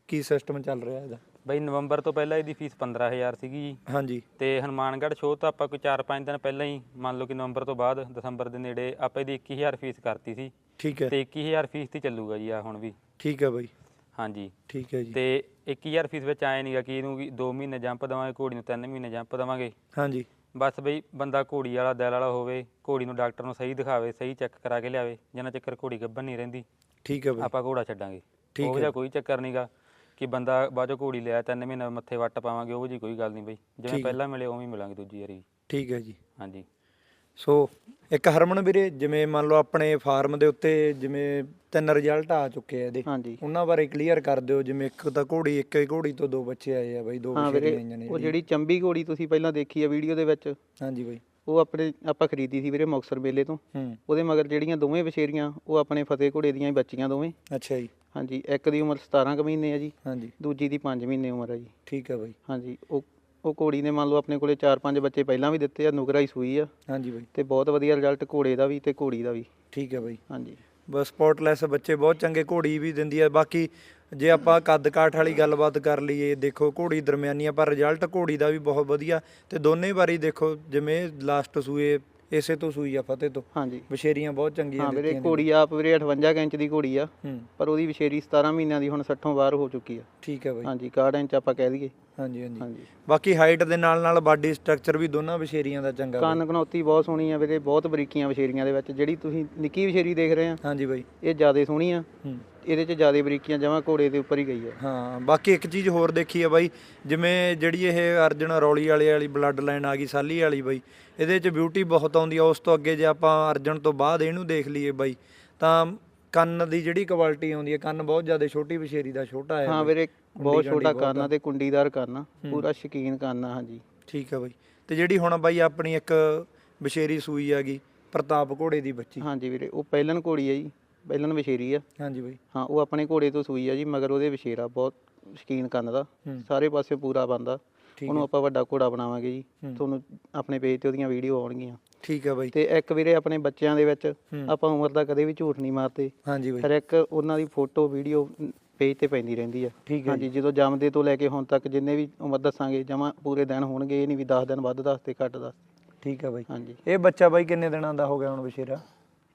ਕੀ ਸਿਸਟਮ ਚੱਲ ਰਿਹਾ ਇਹਦਾ? ਬਈ ਨਵੰਬਰ ਤੋਂ ਪਹਿਲਾਂ ਇਹਦੀ ਫੀਸ 15000 ਸੀਗੀ ਜੀ। ਹਾਂਜੀ। ਤੇ ਹਨੂਮਾਨਗੜ੍ਹ ਸ਼ੋਅ ਤਾਂ ਆਪਾਂ ਕੋਈ 4-5 ਦਿਨ ਪਹਿਲਾਂ ਹੀ ਮੰਨ ਲਓ ਕਿ ਨਵੰਬਰ ਤੋਂ ਬਾਅਦ ਦਸੰਬਰ ਦੇ ਨੇੜੇ ਆਪਾਂ ਇਹਦੀ 21000 ਫੀਸ ਕਰਤੀ ਸੀ। ਠੀਕ ਹੈ। ਤੇ 21000 ਫੀਸ ਤੇ ਚੱਲੂਗਾ ਜੀ ਆ ਹੁਣ ਵੀ। ਠੀਕ ਹੈ ਬਾਈ। ਹਾਂਜੀ। ਠੀਕ ਹੈ ਜੀ। ਤੇ 21000 ਫੀਸ ਵਿੱਚ ਆਏ ਨਹੀਂਗਾ ਕਿ ਇਹਨੂੰ ਵੀ 2 ਮਹੀਨੇ ਜੰਪ ਦੇਵਾਂਗੇ ਘੋੜੀ ਨੂੰ 3 ਮਹੀਨੇ ਜੰਪ ਦੇਵਾਂਗੇ। ਹਾਂਜੀ। ਬਸ ਬਈ ਬੰਦਾ ਘੋੜੀ ਵਾਲਾ ਦਿਲ ਵਾਲਾ ਹੋਵੇ ਘੋੜੀ ਨੂੰ ਡਾਕਟਰ ਨੂੰ ਸਹੀ ਦਿਖਾਵੇ ਸਹੀ ਚੈੱਕ ਕਰਾ ਕੇ ਲਿਆਵੇ ਜਿੰਨਾ ਚੱਕਰ ਘੋੜੀ ਗੱਭਣ ਨਹੀਂ ਰਹਿੰਦੀ। ਠੀਕ ਹੈ ਬਾਈ। ਆਪਾਂ ਘੋੜਾ ਛੱਡਾਂਗੇ। ਠੀਕ ਹੈ। ਕੋਈ ਚੱਕਰ ਨਹੀਂਗਾ ਕਿ ਬੰਦਾ ਬਾਅਦ ਚੋਂ ਘੋੜੀ ਲਿਆ 3 ਮਹੀਨੇ ਮੱਥੇ ਵੱਟ ਪਾਵਾਂਗੇ ਉਹ ਜੀ ਕੋਈ ਗੱਲ ਨਹੀਂ ਬਈ। ਜਿਵੇਂ। ਪਹਿਲਾਂ ਮਿਲੇ ਉਵੇਂ ਹੀ ਮਿਲਾਂਗੇ ਦੂਜੀ ਵਾਰੀ ਠੀਕ ਹੈ ਜੀ। ਹਾਂਜੀ। ਸੋ ਇੱਕ ਹਰਮਨ ਵੀਰੇ ਜਿਵੇਂ ਮੰਨ ਲਓ ਆਪਣੇ ਫਾਰਮ ਦੇ ਉੱਤੇ ਜਿਵੇਂ ਤਿੰਨ ਰਿਜ਼ਲਟ ਆ ਚੁੱਕੇ ਆ ਇਹਦੇ ਹਾਂਜੀ। ਉਹਨਾਂ ਬਾਰੇ ਕਲੀਅਰ ਕਰ ਦਿਓ ਜਿਵੇਂ ਇੱਕ ਤਾਂ ਘੋੜੀ ਇੱਕ ਹੀ ਘੋੜੀ ਤੋਂ ਦੋ ਬੱਚੇ ਆਏ ਆ ਬਾਈ ਦੋ ਹਾਂ ਵੀਰੇ ਆਈਆਂ ਨੇ ਉਹ। ਜਿਹੜੀ ਚੰਬੀ ਘੋੜੀ ਤੁਸੀਂ ਪਹਿਲਾਂ ਦੇਖੀ ਆ ਵੀਡੀਓ ਦੇ ਵਿੱਚ ਹਾਂਜੀ ਬਾਈ। ਉਹ ਆਪਣੇ ਆਪਾਂ ਖਰੀਦੀ ਸੀ ਵੀਰੇ ਮੁਕਤਸਰ ਮੇਲੇ ਤੋਂ। ਹੂੰ। ਉਹਦੇ ਮਗਰ ਜਿਹੜੀਆਂ ਦੋਵੇਂ ਵਿਸ਼ੇਰੀਆਂ ਉਹ ਆਪਣੇ ਫਤਿਹ ਘੋੜੇ ਦੀਆਂ ਹੀ ਬੱਚੀਆਂ ਦੋਵੇਂ। ਅੱਛਾ ਜੀ। ਹਾਂਜੀ ਇੱਕ ਦੀ ਉਮਰ 17 ਕੁ ਮਹੀਨੇ ਆ ਜੀ ਹਾਂਜੀ। ਦੂਜੀ ਦੀ 5 ਮਹੀਨੇ ਉਮਰ ਆ ਜੀ। ਠੀਕ ਹੈ ਬਾਈ। ਹਾਂਜੀ ਉਹ ਉਹ ਘੋੜੀ ਨੇ ਮੰਨ ਲਓ ਆਪਣੇ ਕੋਲੇ 4-5 ਬੱਚੇ ਪਹਿਲਾਂ ਵੀ ਦਿੱਤੇ ਆ ਨੁਕਰਾ ਹੀ ਸੂਈ ਆ। ਹਾਂਜੀ ਬਾਈ। ਤੇ ਬਹੁਤ ਵਧੀਆ ਰਿਜ਼ਲਟ ਘੋੜੇ ਦਾ ਵੀ ਤੇ ਘੋੜੀ ਦਾ ਵੀ। ਠੀਕ ਹੈ ਬਾਈ। ਹਾਂਜੀ। ਬਸ ਸਪੋਰਟਲੈਸ ਬੱਚੇ ਬਹੁਤ ਚੰਗੇ ਘੋੜੀ ਵੀ ਦਿੰਦੀ ਹੈ ਬਾਕੀ ਜੇ ਆਪਾਂ ਕੱਦ ਕਾਠ ਵਾਲੀ ਗੱਲਬਾਤ ਕਰ ਲਈਏ ਦੇਖੋ ਘੋੜੀ ਦਰਮਿਆਨੀ ਆ ਪਰ ਰਿਜ਼ਲਟ ਘੋੜੀ ਦਾ ਵੀ ਬਹੁਤ ਵਧੀਆ। ਤੇ ਦੋਨੇ ਵਾਰੀ ਦੇਖੋ ਜਿਵੇਂ ਲਾਸਟ ਸੂਏ ਇਸੇ ਤੋਂ ਸੂਈ ਆ ਫਤਿਹ ਤੋਂ। ਹਾਂਜੀ। ਬਸ਼ੇਰੀਆਂ ਬਹੁਤ ਚੰਗੀਆਂ ਹਾਂ ਵੀਰੇ ਘੋੜੀ ਆਪ ਵੀਰੇ 58 ਕੁ ਇੰਚ ਦੀ ਘੋੜੀ ਆ। ਪਰ ਉਹਦੀ ਵਿਸ਼ੇਰੀ 17 ਮਹੀਨਿਆਂ ਦੀ ਹੁਣ 60 ਬਾਹਰ ਹੋ ਚੁੱਕੀ ਆ। ਠੀਕ ਹੈ ਬਾਈ। ਹਾਂਜੀ 61 ਇੰਚ ਆਪਾਂ ਕਹਿ ਦਈਏ। ਹਾਂਜੀ ਹਾਂਜੀ। ਬਾਕੀ ਹਾਈਟ ਦੇ ਨਾਲ ਨਾਲ ਬਾਡੀ ਸਟਰਕਚਰ ਵੀ ਦੋਨਾਂ ਵਿਸ਼ੇਰੀਆਂ ਦਾ ਚੰਗਾ। ਕੰਨ ਕਨੌਤੀ ਬਹੁਤ ਸੋਹਣੀ ਆ ਵੀਰੇ ਬਹੁਤ ਬਰੀਕੀਆਂ ਵਿਸ਼ੇਰੀਆਂ ਦੇ ਵਿੱਚ ਜਿਹੜੀ ਤੁਸੀਂ ਨਿੱਕੀ ਵਿਸ਼ੇਰੀ ਦੇਖ ਰਹੇ ਆ ਹਾਂਜੀ ਬਾਈ। ਇਹ ਜ਼ਿਆਦਾ ਸੋਹਣੀ ਆ। ਇਹਦੇ 'ਚ ਜ਼ਿਆਦਾ ਬਰੀਕੀਆਂ ਜਮਾਂ ਘੋੜੇ ਦੇ ਉੱਪਰ ਹੀ ਗਈ ਆ। ਹਾਂ ਬਾਕੀ ਇੱਕ ਚੀਜ਼ ਹੋਰ ਦੇਖੀ ਆ ਬਾਈ ਜਿਵੇਂ ਜਿਹੜੀ ਇਹ ਅਰਜਨ ਰੌਲੀ ਵਾਲੇ ਵਾਲੀ ਬਲੱਡ ਲਾਈਨ ਆ ਗਈ ਸਾਲੀ ਵਾਲੀ ਬਾਈ ਇਹਦੇ 'ਚ ਬਿਊਟੀ ਬਹੁਤ ਆਉਂਦੀ ਆ। ਉਸ ਤੋਂ ਅੱਗੇ ਜੇ ਆਪਾਂ ਅਰਜਨ ਤੋਂ ਬਾਅਦ ਇਹਨੂੰ ਦੇਖ ਲਈਏ ਬਾਈ ਤਾਂ ਕੰਨ ਦੀ ਜਿਹੜੀ ਕੁਆਲਿਟੀ ਆਉਂਦੀ ਹੈ ਕੰਨ ਬਹੁਤ ਜ਼ਿਆਦਾ ਛੋਟੀ ਵਿਸ਼ੇਰੀ ਦਾ ਛੋਟਾ ਹੈ। ਹਾਂ। ਵੀਰੇ ਬਹੁਤ ਛੋਟਾ ਆ। ਤੇ ਕੁੰਡੀਦਾਰ ਕੰਨ ਆ ਪੂਰਾ ਸ਼ਕੀਨ ਕੰਨ ਆ ਹਾਂਜੀ। ਠੀਕ ਹੈ ਬਾਈ। ਤੇ ਜਿਹੜੀ ਹੁਣ ਬਾਈ ਆਪਣੀ ਇੱਕ ਵਿਸ਼ੇਰੀ ਸੂਈ ਹੈਗੀ ਪ੍ਰਤਾਪ ਘੋੜੇ ਦੀ ਬੱਚੀ। ਹਾਂਜੀ ਵੀਰੇ ਉਹ ਪਹਿਲਨ ਘੋੜੀ ਆ ਜੀ ਪਹਿਲਨ ਵਿਸ਼ੇਰੀ ਆ। ਹਾਂਜੀ ਬਾਈ। ਹਾਂ ਉਹ ਆਪਣੇ ਘੋੜੇ ਤੋਂ ਸੂਈ ਆ ਜੀ ਮਗਰ ਉਹਦੇ ਵਿਸ਼ੇਰਾ ਬਹੁਤ ਸ਼ਕੀਨ ਕੰਨ ਦਾ। ਹੂੰ। ਸਾਰੇ ਪਾਸੇ ਪੂਰਾ ਬੰਦਾ। ਉਹਨੂੰ ਆਪਾਂ ਵੱਡਾ ਘੋੜਾ ਬਣਾਵਾਂਗੇ ਜੀ। ਹੂੰ। ਤੁਹਾਨੂੰ ਆਪਣੇ ਪੇਜ ਤੇ ਉਹਦੀਆਂ ਵੀਡੀਓ ਆਉਣਗੀਆਂ। ਠੀਕ ਹੈ ਬਾਈ। ਤੇ ਇੱਕ ਵੀਰੇ ਆਪਣੇ ਬੱਚਿਆਂ ਦੇ ਵਿੱਚ। ਆਪਾਂ ਉਮਰ ਦਾ ਕਦੇ ਵੀ ਝੂਠ ਨਹੀਂ ਮਾਰਦੇ। ਹਾਂਜੀ ਬਾਈ। ਹਰ ਇੱਕ ਉਹਨਾਂ ਦੀ ਫੋਟੋ ਵੀਡੀਓ ਪੇਜ ਤੇ ਪੈਂਦੀ ਰਹਿੰਦੀ ਆ। ਹਾਂਜੀ ਜਦੋਂ ਜੰਮਦੇ ਤੋਂ ਲੈ ਕੇ ਹੁਣ ਤੱਕ ਜਿੰਨੇ ਵੀ ਉਮਰ ਦੱਸਾਂਗੇ ਜਮਾ ਪੂਰੇ ਦਿਨ ਹੋਣਗੇ ਇਹ ਨਹੀਂ ਵੀ 10 ਦਿਨ ਵੱਧ ਦੱਸਦੇ ਘੱਟ ਦੱਸ। ਠੀਕ ਹੈ ਬਾਈ। ਹਾਂਜੀ। ਇਹ ਬੱਚਾ ਬਾਈ ਕਿੰਨੇ ਦਿਨਾਂ ਦਾ ਹੋ ਗਿਆ ਹੁਣ ਵਿਸ਼ੇਰਾ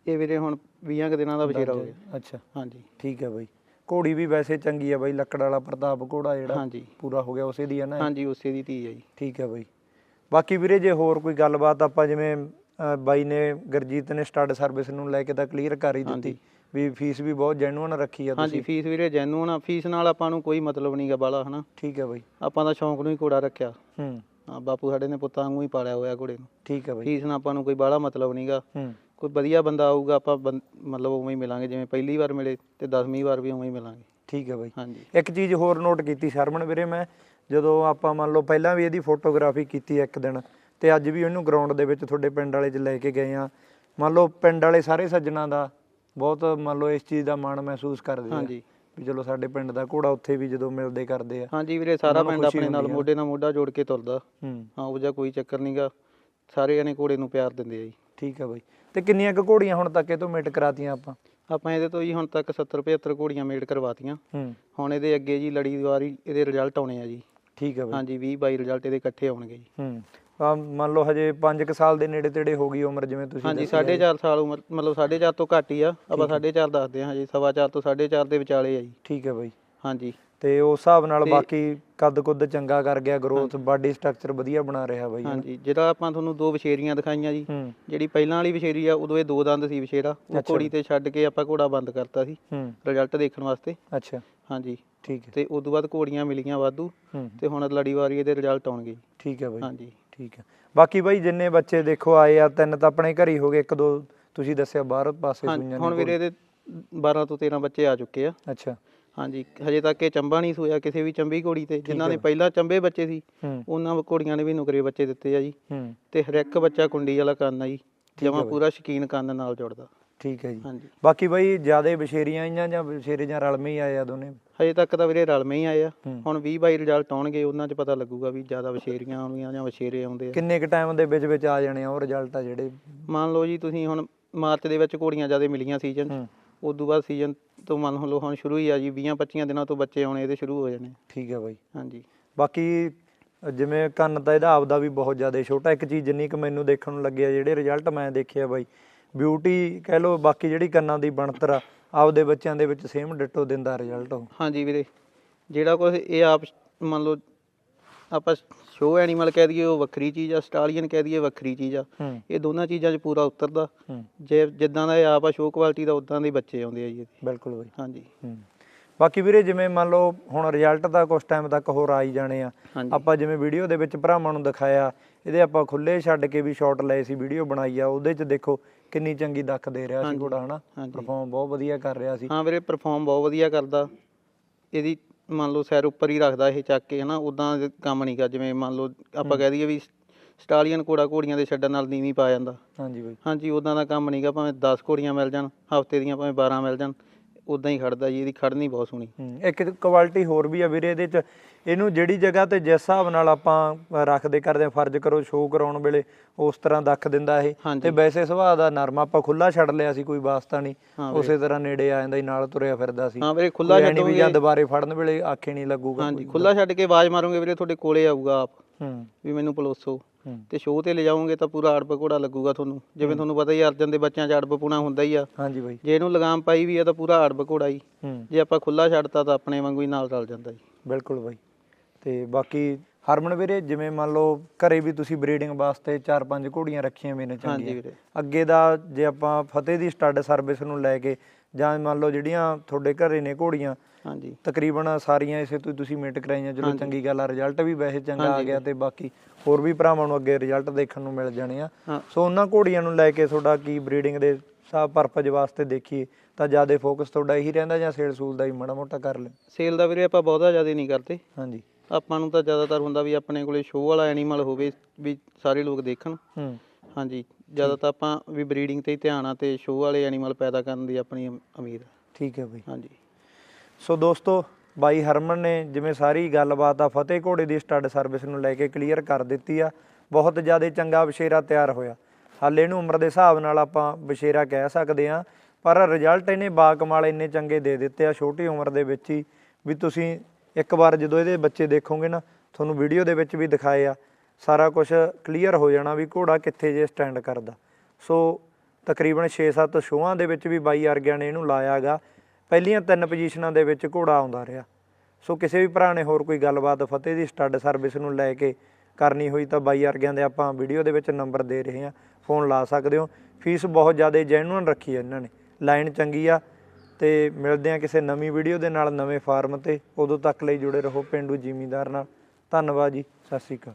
ਇਹ ਵੀਰੇ ਹੁਣ 20 ਕੁ ਦਿਨਾਂ ਦਾ ਬਸ਼ੇਰਾ ਹੋ ਗਿਆ। ਅੱਛਾ। ਹਾਂਜੀ। ਠੀਕ ਹੈ ਬਾਈ। ਘੋੜੀ ਵੀ ਵੈਸੇ ਚੰਗੀ ਆ ਬਾਈ ਲੱਕੜ ਵਾਲਾ ਪ੍ਰਤਾਪ ਘੋੜਾ ਜਿਹੜਾ ਹਾਂਜੀ। ਪੂਰਾ ਹੋ ਗਿਆ ਉਸੇ ਦੀ ਹੈ ਨਾ? ਹਾਂਜੀ ਉਸੇ ਦੀ ਧੀ ਹੈ ਜੀ। ਠੀਕ ਹੈ ਬਾਈ। ਬਾਕੀ ਵੀਰੇ ਜੇ ਹੋਰ ਕੋਈ ਗੱਲਬਾਤ ਆਪਾਂ ਜਿਵੇਂ ਬਾਈ ਨੇ ਗਰਜੀਤ ਨੇ ਸਟੱਡ ਸਰਵਿਸ ਨੂੰ ਲੈ ਕੇ ਤਾਂ ਕਲੀਅਰ ਕਰ ਹੀ ਦਿੱਤੀ ਹਾਂਜੀ। ਵੀ ਫੀਸ ਵੀ ਬਹੁਤ ਜੈਨੂਅਨ ਰੱਖੀ ਆ ਹਾਂਜੀ ਤੁਸੀਂ। ਫੀਸ ਵੀਰੇ ਜੈਨੂਨ ਆ। ਫੀਸ ਨਾਲ ਆਪਾਂ ਨੂੰ ਕੋਈ ਮਤਲਬ ਨਹੀਂਗਾ ਬਾਲਾ ਹਨਾ? ਠੀਕ ਹੈ ਬਾਈ। ਆਪਾਂ ਤਾਂ ਸ਼ੌਂਕ ਨੂੰ ਹੀ ਘੋੜਾ ਰੱਖਿਆ। ਹੂੰ। ਹਾਂ ਬਾਪੂ ਸਾਡੇ ਨੇ ਪੁੱਤਾਂ ਵਾਂਗੂ ਹੀ ਪਾਲਿਆ ਹੋਇਆ ਘੋੜੇ ਨੂੰ। ਠੀਕ ਹੈ ਬਾਈ। ਫੀਸ ਨਾਲ ਆਪਾਂ ਨੂੰ ਕੋਈ ਬਾਲਾ ਮਤਲਬ ਨਹੀਂਗਾ ਹੂੰ। ਕੋਈ ਵਧੀਆ ਬੰਦਾ ਆਊਗਾ ਆਪਾਂ ਮਤਲਬ ਉਵੇਂ ਹੀ ਮਿਲਾਂਗੇ ਜਿਵੇਂ ਪਹਿਲੀ ਵਾਰ ਮਿਲੇ ਤੇ 10ਵੀਂ ਵਾਰ ਵੀ ਉਵੇਂ ਹੀ ਮਿਲਾਂਗੇ। ਠੀਕ ਹੈ ਬਾਈ। ਹਾਂਜੀ। ਇੱਕ ਚੀਜ਼ ਹੋਰ ਨੋਟ ਕੀਤੀ ਸ਼ਰਮਨ ਵੀਰੇ ਮੈਂ ਜਦੋਂ ਆਪਾਂ ਮੰਨ ਲਓ ਪਹਿਲਾਂ ਵੀ ਇਹਦੀ ਫੋਟੋਗ੍ਰਾਫੀ ਕੀਤੀ ਇੱਕ ਦਿਨ ਤੇ ਅੱਜ ਵੀ ਉਹਨੂੰ ਗਰਾਊਂਡ ਦੇ ਵਿੱਚ ਤੁਹਾਡੇ ਪਿੰਡ ਵਾਲੇ 'ਚ ਲੈ ਕੇ ਗਏ ਆ। ਮੰਨ ਲਓ ਪਿੰਡ ਵਾਲੇ ਸਾਰੇ ਸੱਜਣਾ ਦਾ ਬਹੁਤ ਮੰਨ ਲਓ ਇਸ ਚੀਜ਼ ਦਾ ਮਾਣ ਮਹਿਸੂਸ ਕਰਦੇ ਆ ਹਾਂਜੀ। ਵੀ ਚਲੋ ਸਾਡੇ ਪਿੰਡ ਦਾ ਘੋੜਾ ਉੱਥੇ ਵੀ ਜਦੋਂ ਮਿਲਦੇ ਕਰਦੇ ਆ। ਹਾਂਜੀ ਵੀਰੇ ਸਾਰਾ ਪਿੰਡ ਆਪਣੇ ਨਾਲ ਆ। ਮੋਢੇ ਨਾਲ ਮੋਢਾ ਜੋੜ ਕੇ ਤੁਰਦਾ। ਹੂੰ। ਉਹ ਜਿਹਾ ਕੋਈ ਚੱਕਰ ਨਹੀਂਗਾ ਸਾਰੇ ਜਣੇ ਘੋੜੇ ਨੂੰ ਪਿਆਰ ਦਿੰਦੇ ਆ ਜੀ। ਠੀਕ ਹੈ ਬਾਈ। ਤੇ ਕਿੰਨੀਆਂ ਕੁ ਘੋੜੀਆਂ ਹੁਣ ਤੱਕ ਇਹ ਤੋਂ ਮੇਟ ਕਰਾਤੀਆਂ ਆਪਾਂ? ਆਪਾਂ ਇਹਦੇ ਤੋਂ ਜੀ ਹੁਣ ਤੱਕ 70 75 ਘੋੜੀਆਂ ਮੇਡ ਕਰਵਾਤੀਆਂ। ਹੁਣ ਇਹਦੇ ਅੱਗੇ ਜੀ ਲੜੀ ਵਾਰੀ ਇਹਦੇ ਰਿਜ਼ਲਟ ਆਉਣੇ ਆ ਜੀ। ਠੀਕ ਹੈ ਬਾਈ। ਹਾਂਜੀ 20 22 ਰਿਜ਼ਲਟ ਇਹਦੇ ਇਕੱਠੇ ਆਉਣਗੇ ਜੀ। ਹੂੰ ਆ ਮੰਨ ਲਓ ਹਜੇ 5 ਸਾਲ ਦੇ ਨੇੜੇ ਤੇੜੇ ਹੋ ਗਈ ਉਮਰ ਜਿਵੇਂ ਤੁਸੀਂ ਹਾਂਜੀ ਦੱਸਿਆ ਜੀ। 4.5 ਸਾਲ ਉਮਰ ਮਤਲਬ 4.5 ਤੋਂ ਘੱਟ ਹੀ ਆ। ਆਪਾਂ 4.5 ਦੱਸਦੇ ਹਾਂ ਜੀ ਸਵਾ ਚਾਰ ਤੋਂ 4.5 ਦੇ ਵਿਚਾਲੇ ਆ ਜੀ। ਠੀਕ ਹੈ ਬਾਈ। ਹਾਂਜੀ। ਤੇ ਉਸ ਹਿਸਾਬ ਨਾਲ ਬਾਕੀ ਕੱਦ ਕੁੱਦ ਚੰਗਾ ਕਰ ਗਿਆ ਗਰੋਥ ਬਾਡੀ ਸਟਰਕਚਰ ਵਧੀਆ ਬਣਾ ਰਿਹਾ ਬਾਈ? ਹਾਂਜੀ ਜਿਹੜਾ ਆਪਾਂ ਤੁਹਾਨੂੰ ਦੋ ਵਿਸ਼ੇਰੀਆਂ ਦਿਖਾਈਆਂ ਜੀ। ਜਿਹੜੀ ਪਹਿਲਾਂ ਵਾਲੀ ਵਿਸ਼ੇਰੀ ਆ ਉਦੋਂ ਇਹ ਦੋ ਦੰਦ ਸੀ ਵਿਸ਼ੇਰਾ। ਉਹ ਘੋੜੀ ਤੇ ਛੱਡ ਕੇ ਆਪਾਂ ਘੋੜਾ ਬੰਦ ਕਰਤਾ ਸੀ ਰਿਜ਼ਲਟ ਦੇਖਣ ਵਾਸਤੇ। ਅੱਛਾ। ਹਾਂਜੀ। ਠੀਕ ਹੈ। ਤੇ ਉਸ ਤੋਂ ਬਾਅਦ ਘੋੜੀਆਂ ਮਿਲੀਆਂ ਵਾਧੂ ਤੇ ਹੁਣ ਲੜੀ ਵਾਰੀ ਇਹਦੇ ਰਿਜ਼ਲਟ ਆਉਣਗੇ। ਠੀਕ ਹੈ ਬਾਈ। ਹਾਂਜੀ। ਠੀਕ ਹੈ। ਬਾਕੀ ਬਾਈ ਜਿੰਨੇ ਬੱਚੇ ਦੇਖੋ ਆਏ ਆ ਤਿੰਨ ਤਾਂ ਆਪਣੇ ਘਰ ਹੀ ਹੋ ਗਏ ਇੱਕ ਦੋ ਤੁਸੀਂ ਦੱਸਿਆ ਬਾਹਰ ਪਾਸੇ ਹਾਂਜੀ ਸੂਈਆਂ ਹੁਣ ਨੇ ਵੀਰੇ ਇਹਦੇ 12 ਤੋਂ 13 ਬੱਚੇ ਆ ਚੁੱਕੇ ਆ। ਅੱਛਾ। ਹਾਂਜੀ ਹਜੇ ਤੱਕ ਇਹ ਚੰਬਾ ਨਹੀਂ ਸੋਇਆ ਕਿਸੇ ਵੀ ਚੰਬੀ ਘੋੜੀ ਤੇ। ਜਿਨ੍ਹਾਂ ਨੇ ਪਹਿਲਾਂ ਚੰਬੇ ਬੱਚੇ ਸੀ ਉਹਨਾਂ ਘੋੜੀਆਂ ਨੇ ਵੀ ਨੁਕਰੇ ਬੱਚੇ ਦਿੱਤੇ ਆ ਜੀ। ਤੇ ਹਰ ਇੱਕ ਬੱਚਾ ਕੁੰਡੀ ਵਾਲਾ ਕੰਨ ਆ ਜੀ ਜਮਾ ਬਾਈ। ਪੂਰਾ ਸ਼ਕੀਨ ਕੰਨ ਨਾਲ ਜੁੜਦਾ। ਠੀਕ ਹੈ ਜੀ। ਹਾਂਜੀ। ਬਾਕੀ ਬਾਈ ਜਿਆਦੇ ਬਸ਼ੇਰੀਆਂ ਆਈਆਂ ਜਾਂ ਬਸ਼ੇਰੇ ਜਾਂ ਰਲਵੇਂ ਹੀ ਆਏ ਆ ਦੋਨੇ? ਹਜੇ ਤੱਕ ਤਾਂ ਵੀਰੇ ਰਲਵੇਂ ਹੀ ਆਏ ਆ। ਹੁਣ 20 22 ਰਿਜ਼ਲਟ ਆਉਣਗੇ ਉਹਨਾਂ 'ਚ ਪਤਾ ਲੱਗੂਗਾ ਵੀ ਜ਼ਿਆਦਾ ਵਛੇਰੀਆਂ ਆਉਣਗੀਆਂ ਜਾਂ ਵਛੇਰੇ ਆਉਂਦੇ ਆ। ਕਿੰਨੇ ਕ ਟਾਈਮ ਦੇ ਵਿੱਚ ਵਿੱਚ ਆ ਜਾਣੇ ਆ ਉਹ ਰਿਜ਼ਲਟ ਆ ਜਿਹੜੇ? ਮੰਨ ਲਓ ਜੀ ਤੁਸੀਂ ਹੁਣ ਮਾਰਚ ਦੇ ਵਿੱਚ ਘੋੜੀਆਂ ਜ਼ਿਆਦਾ ਮਿਲੀਆਂ ਸੀਜ਼ਨ ਹੂੰ। ਤੋਂ ਬਾਅਦ ਸੀਜ਼ਨ ਤੋਂ ਮੰਨ ਲਓ ਹੁਣ ਸ਼ੁਰੂ ਹੀ ਆ ਜੀ 20 25 ਦਿਨਾਂ ਤੋਂ ਬੱਚੇ ਆਉਣੇ ਇਹਦੇ ਸ਼ੁਰੂ ਹੋ ਜਾਣੇ। ਠੀਕ ਹੈ ਬਾਈ। ਹਾਂਜੀ। ਬਾਕੀ ਜਿਵੇਂ ਕੰਨ ਤਾਂ ਇਹਦਾ ਆਪਦਾ ਵੀ ਬਹੁਤ ਜ਼ਿਆਦਾ ਛੋਟਾ ਇੱਕ ਚੀਜ਼ ਜਿੰਨੀ ਕੁ ਮੈਨੂੰ ਦੇਖਣ ਨੂੰ ਲੱਗਿਆ ਜਿਹੜੇ ਰਿਜ਼ਲਟ ਮੈਂ ਦੇਖਿਆ ਬਾਈ ਬਿਊਟੀ ਕਹਿ ਲਓ ਬਾਕੀ ਜਿਹੜੀ ਕੰਨਾਂ ਦੀ ਬਣਤਰ ਆ ਆਪਦੇ ਬੱਚਿਆਂ ਦੇ ਵਿੱਚ ਸੇਮ ਡਿਟੋ ਦਿੰਦਾ ਰਿਜ਼ਲਟ ਉਹ। ਹਾਂਜੀ ਵੀਰੇ ਜਿਹੜਾ ਕੁਝ ਇਹ ਆਪ ਮੰਨ ਲਓ ਆਪਾਂ ਸ਼ੋ ਐਨੀਮਲ ਕਹਿ ਦਈਏ ਉਹ ਵੱਖਰੀ ਚੀਜ਼ ਆ ਸਟਾਲੀਅਨ ਕਹਿ ਦਈਏ ਵੱਖਰੀ ਚੀਜ਼ ਆ। ਇਹ ਦੋਨਾਂ ਚੀਜ਼ਾਂ 'ਚ ਪੂਰਾ ਉਤਰਦਾ। ਜੇ ਜਿੱਦਾਂ ਦਾ ਇਹ ਆਪ ਆ ਸ਼ੋ ਕੁਆਲਿਟੀ ਦਾ ਉਦਾਂ ਦੇ ਬੱਚੇ ਆਉਂਦੇ ਆ ਜੀ ਬਿਲਕੁਲ ਬਾਈ। ਹਾਂਜੀ। ਬਾਕੀ ਵੀਰੇ ਜਿਵੇਂ ਮੰਨ ਲਓ ਹੁਣ ਰਿਜ਼ਲਟ ਤਾਂ ਕੁਝ ਟਾਈਮ ਤੱਕ ਹੋਰ ਆ ਹੀ ਜਾਣੇ ਆ। ਆਪਾਂ ਜਿਵੇਂ ਵੀਡੀਓ ਦੇ ਵਿੱਚ ਭਰਾਵਾਂ ਨੂੰ ਦਿਖਾਇਆ ਇਹਦੇ ਆਪਾਂ ਖੁੱਲੇ ਛੱਡ ਕੇ ਵੀ ਸ਼ਾਟ ਲਏ ਸੀ ਵੀਡੀਓ ਬਣਾਈ ਆ ਉਹਦੇ 'ਚ ਦੇਖੋ ਕਿੰਨੀ ਚੰਗੀ ਦੱਖ ਦੇ ਰਿਹਾ ਸੀ ਘੋੜਾ ਹਨਾ। ਪਰਫਾਰਮ ਬਹੁਤ ਵਧੀਆ ਕਰ ਰਿਹਾ ਸੀ। ਹਾਂ ਵੀਰੇ ਪਰਫਾਰਮ ਬਹੁਤ ਵਧੀਆ ਕਰਦਾ। ਇਹਦੀ ਮੰਨ ਲਓ ਸੈਰ ਉੱਪਰ ਹੀ ਰੱਖਦਾ ਇਹ ਚੱਕ ਕੇ ਹਨਾ? ਉਦਾਂ ਕੰਮ ਨਹੀਂ ਕਰ ਜਿਵੇਂ ਮੰਨ ਲਓ ਆਪਾਂ ਕਹਿ ਦਈਏ ਵੀ ਸਟਾਲੀਅਨ ਘੋੜਾ ਘੋੜੀਆਂ ਦੇ ਛੱਡਣ ਨਾਲ ਨੀਵੀਂ ਪਾ ਜਾਂਦਾ। ਹਾਂਜੀ ਬਾਈ। ਹਾਂਜੀ ਉਦਾਂ ਦਾ ਕੰਮ ਨਹੀਂਗਾ ਭਾਵੇਂ 10 ਘੋੜੀਆਂ ਮਿਲ ਜਾਣ ਹਫ਼ਤੇ ਦੀਆਂ ਭਾਵੇਂ 12 ਮਿਲ ਜਾਣ। ਉਦਾਂ ਹੀ ਖੜਦਾ ਜੀ ਇਹਦੀ ਖੜਨੀ ਬਹੁਤ ਸੋਹਣੀ। ਹੂੰ, ਇੱਕ ਕੁਆਲਿਟੀ ਹੋਰ ਵੀ ਆ ਵੀਰੇ ਇਹਦੇ ਚ। ਇਹਨੂੰ ਜਿਹੜੀ ਜਗ੍ਹਾ ਤੇ ਜਿਸ ਹਿਸਾਬ ਨਾਲ ਆਪਾਂ ਰੱਖਦੇ ਕਰਦੇ ਆ ਫਰਜ਼ ਕਰੋ ਸ਼ੋਅ ਕਰਾਉਣ ਵੇਲੇ ਉਸ ਤਰ੍ਹਾਂ ਦੱਖ ਦਿੰਦਾ ਇਹ। ਤੇ ਵੈਸੇ ਸੁਭਾਅ ਦਾ ਨਰਮ ਆਪਾਂ ਖੁੱਲਾ ਛੱਡ ਲਿਆ ਸੀ ਕੋਈ ਵਾਸਤਾ ਨਹੀਂ। ਹਾਂ। ਉਸੇ ਤਰ੍ਹਾਂ ਨੇੜੇ ਆ ਜਾਂਦਾ ਸੀ ਨਾਲ ਤੁਰਿਆ ਫਿਰਦਾ ਸੀ। ਹਾਂ ਵੀਰੇ ਖੁੱਲਾ ਨੀ ਵੀ ਜਾਂ ਛੱਡੋਗੇ ਦੁਬਾਰੇ ਫੜਨ ਵੇਲੇ ਆਖੇ ਨਹੀਂ ਲੱਗੂਗਾ ਹਾਂਜੀ। ਖੁੱਲਾ ਛੱਡ ਕੇ ਆਵਾਜ਼ ਮਾਰੋਗੇ ਵੀਰੇ ਤੁਹਾਡੇ ਕੋਲੇ ਆਊਗਾ ਆਪ। ਹੂੰ। ਵੀ ਮੈਨੂੰ ਪਲੋਸੋ। ਹੂੰ ਤੇ ਸ਼ੋਅ ਤੇ ਲੈ ਜਾਓਗੇ ਤਾਂ ਪੂਰਾ ਅੜਬ ਘੋੜਾ ਲੱਗੂਗਾ ਤੁਹਾਨੂੰ। ਜਿਵੇਂ ਤੁਹਾਨੂੰ ਪਤਾ ਹੀ ਅਰਜਨ ਦੇ ਬੱਚਿਆਂ 'ਚ ਅੜਬ ਪੁਣਾ ਹੁੰਦਾ ਹੀ ਆ। ਹਾਂਜੀ ਬਾਈ। ਜੇ ਇਹਨੂੰ ਲਗਾਮ ਪਾਈ ਵੀ ਆ ਤਾਂ ਪੂਰਾ ਅੜਬ ਘੋੜਾ ਹੀ। ਜੇ ਆਪਾਂ ਖੁੱਲਾ ਛੱਡਤਾ ਤਾਂ ਆਪਣੇ ਵਾਂਗੂ ਹੀ ਨਾਲ ਰਲ ਜਾਂਦਾ ਜੀ। ਬਿਲਕੁਲ ਬਾਈ। ਤੇ ਬਾਕੀ ਹਰਮਨ ਵੀਰੇ ਜਿਵੇਂ ਮੰਨ ਲਓ ਘਰੇ ਵੀ ਤੁਸੀਂ ਬਰੀਡਿੰਗ ਵਾਸਤੇ 4-5 ਘੋੜੀਆਂ ਰੱਖੀਆਂ ਹਾਂਜੀ ਚੰਗੀਆਂ। ਅੱਗੇ ਦਾ ਜੇ ਆਪਾਂ ਫਤਿਹ ਦੀ ਸਟੱਡ ਸਰਵਿਸ ਨੂੰ ਲੈ ਕੇ ਜਾਂ ਮੰਨ ਲਓ ਜਿਹੜੀਆਂ ਤੁਹਾਡੇ ਘਰੇ ਨੇ ਘੋੜੀਆਂ ਹਾਂਜੀ। ਤਕਰੀਬਨ ਸਾਰੀਆਂ ਇਸੇ ਤੋਂ ਤੁਸੀਂ ਮੇਟ ਕਰਾਈਆਂ ਚਲੋ। ਚੰਗੀ ਗੱਲ ਆ ਰਿਜ਼ਲਟ ਵੀ ਵੈਸੇ ਚੰਗਾ ਆ ਗਿਆ ਤੇ ਬਾਕੀ ਹੋਰ ਵੀ ਭਰਾਵਾਂ ਨੂੰ ਅੱਗੇ ਰਿਜ਼ਲਟ ਦੇਖਣ ਨੂੰ ਮਿਲ ਜਾਣੇ ਆ। ਸੋ ਉਹਨਾਂ ਘੋੜੀਆਂ ਨੂੰ ਲੈ ਕੇ ਤੁਹਾਡਾ ਕੀ ਬਰੀਡਿੰਗ ਦੇ ਸਭ ਪਰਪਸ ਵਾਸਤੇ ਦੇਖੀਏ ਤਾਂ ਜ਼ਿਆਦਾ ਫੋਕਸ ਤੁਹਾਡਾ ਇਹੀ ਰਹਿੰਦਾ ਜਾਂ ਸੇਲ ਸੂਲ ਦਾ ਹੀ ਮਾੜਾ ਮੋਟਾ ਕਰ ਲੈ ਸੇਲ ਦਾ ਵੀਰੇ ਆਪਾਂ ਬਹੁਤਾ ਜ਼ਿਆਦਾ ਨਹੀਂ ਕਰਦੇ। ਹਾਂਜੀ। ਆਪਾਂ ਨੂੰ ਤਾਂ ਜ਼ਿਆਦਾਤਰ ਹੁੰਦਾ ਵੀ ਆਪਣੇ ਕੋਲੇ ਸ਼ੋਅ ਵਾਲਾ ਐਨੀਮਲ ਹੋਵੇ ਵੀ ਸਾਰੇ ਲੋਕ ਦੇਖਣ। ਹੂੰ। ਹਾਂਜੀ ਜ਼ਿਆਦਾ ਤਾਂ ਆਪਾਂ ਵੀ ਬਰੀਡਿੰਗ ਤੇ ਹੀ ਧਿਆਨ ਆ ਤੇ ਸ਼ੋਅ ਵਾਲੇ ਐਨੀਮਲ ਪੈਦਾ ਕਰਨ ਦੀ ਆਪਣੀ ਉਮੀਦ ਆ ਠੀਕ ਹੈ ਬਈ। ਹਾਂਜੀ। ਸੋ ਦੋਸਤੋ ਬਾਈ ਹਰਮਨ ਨੇ ਜਿਵੇਂ ਸਾਰੀ ਗੱਲਬਾਤ ਆ ਫਤਿਹ ਘੋੜੇ ਦੀ ਸਟੱਡ ਸਰਵਿਸ ਨੂੰ ਲੈ ਕੇ ਕਲੀਅਰ ਕਰ ਦਿੱਤੀ ਆ। ਬਹੁਤ ਜ਼ਿਆਦਾ ਚੰਗਾ ਬਸ਼ੇਰਾ ਤਿਆਰ ਹੋਇਆ। ਹਾਲੇ ਇਹਨੂੰ ਉਮਰ ਦੇ ਹਿਸਾਬ ਨਾਲ ਆਪਾਂ ਬਸ਼ੇਰਾ ਕਹਿ ਸਕਦੇ ਆ। ਪਰ ਰਿਜ਼ਲਟ ਇਹਨੇ ਬਾਕਮਾਲ ਇੰਨੇ ਚੰਗੇ ਦੇ ਦਿੱਤੇ ਆ ਛੋਟੀ ਉਮਰ ਦੇ ਵਿੱਚ ਹੀ। ਵੀ ਤੁਸੀਂ ਇੱਕ ਵਾਰ ਜਦੋਂ ਇਹਦੇ ਬੱਚੇ ਦੇਖੋਗੇ ਨਾ ਤੁਹਾਨੂੰ ਵੀਡੀਓ ਦੇ ਵਿੱਚ ਵੀ ਦਿਖਾਏ ਆ। ਸਾਰਾ ਕੁਝ ਕਲੀਅਰ ਹੋ ਜਾਣਾ ਵੀ ਘੋੜਾ ਕਿੱਥੇ ਜੇ ਸਟੈਂਡ ਕਰਦਾ। ਸੋ ਤਕਰੀਬਨ 6-7 ਸ਼ੋਆਂ ਦੇ ਵਿੱਚ ਵੀ ਬਾਈ ਅਰਗਿਆਂ ਨੇ ਇਹਨੂੰ ਲਾਇਆਗਾ ਪਹਿਲੀਆਂ ਤਿੰਨ ਪੋਜੀਸ਼ਨਾਂ ਦੇ ਵਿੱਚ ਘੋੜਾ ਆਉਂਦਾ ਰਿਹਾ। ਸੋ ਕਿਸੇ ਵੀ ਭਰਾ ਨੇ ਹੋਰ ਕੋਈ ਗੱਲਬਾਤ ਫਤਿਹ ਦੀ ਸਟੱਡ ਸਰਵਿਸ ਨੂੰ ਲੈ ਕੇ ਕਰਨੀ ਹੋਈ ਤਾਂ ਬਾਈ ਅਰਗਿਆਂ ਦੇ ਆਪਾਂ ਵੀਡੀਓ ਦੇ ਵਿੱਚ ਨੰਬਰ ਦੇ ਰਹੇ ਹਾਂ। ਫੋਨ ਲਾ ਸਕਦੇ ਹੋ। ਫੀਸ ਬਹੁਤ ਜ਼ਿਆਦਾ ਜੈਨੂਅਨ ਰੱਖੀ ਹੈ ਇਹਨਾਂ ਨੇ। ਲਾਈਨ ਚੰਗੀ ਆ ਤੇ ਮਿਲਦੇ ਆ ਕਿਸੇ ਨਵੀਂ ਵੀਡੀਓ ਦੇ ਨਾਲ ਨਵੇਂ ਫਾਰਮ ਤੇ। ਉਦੋਂ ਤੱਕ ਲਈ ਜੁੜੇ ਰਹੋ ਪਿੰਡੂ ਜ਼ਿਮੀਂਦਾਰ ਨਾਲ। ਧੰਨਵਾਦ ਜੀ। ਸਤਿ ਸ਼੍ਰੀ ਅਕਾਲ।